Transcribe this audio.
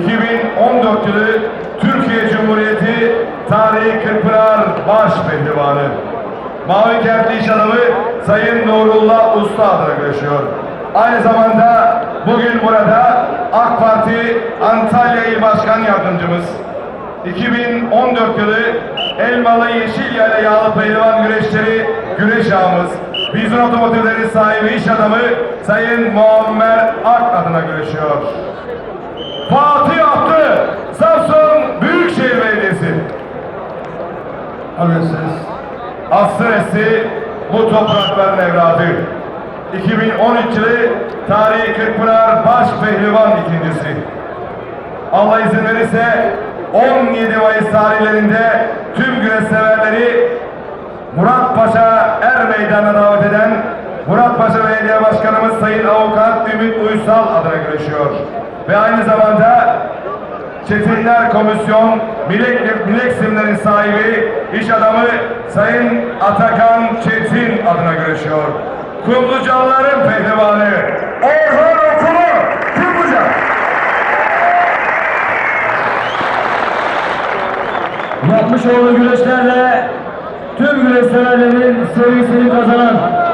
2014 yılı Türkiye Cumhuriyeti Tarihi Kırkpınar Baş Pehlivanı. Mavi Kentli iş adamı Sayın Nurullah Usta adına görüşüyor. Aynı zamanda bugün burada AK Parti Antalya İl Başkan Yardımcımız, 2014 yılı Elmalı Yeşilyayla Yağlı Pehlivan Güreşleri Güreş ağamız, Vizyon Otomotivleri sahibi iş adamı Sayın Muammer Ak adına görüşüyor. Fatih Attı, Samsun Büyükşehir Belediyesi. Alıyorsunuz. Asresi bu toprakların evladı. 2013 yılı Tarihi Kırkpınar Baş Pehlivan ikincisi. Allah izin verirse 17 Mayıs tarihlerinde tüm güreş severleri Murat Paşa Er Meydanı'na davet eden Murat Paşa Belediye Başkanımız Sayın Avukat Ümit Uysal adına görüşüyor. Ve aynı zamanda Çetinler Komisyon Bilek, Bilek sahibi iş adamı Sayın Atakan Çetin adına görüşüyor. Kumlucalıların pehlivanı Orhan Okulu Kumluca. Yapmış olduğu güreşlerle tüm güreş severlerin sevgisini kazanan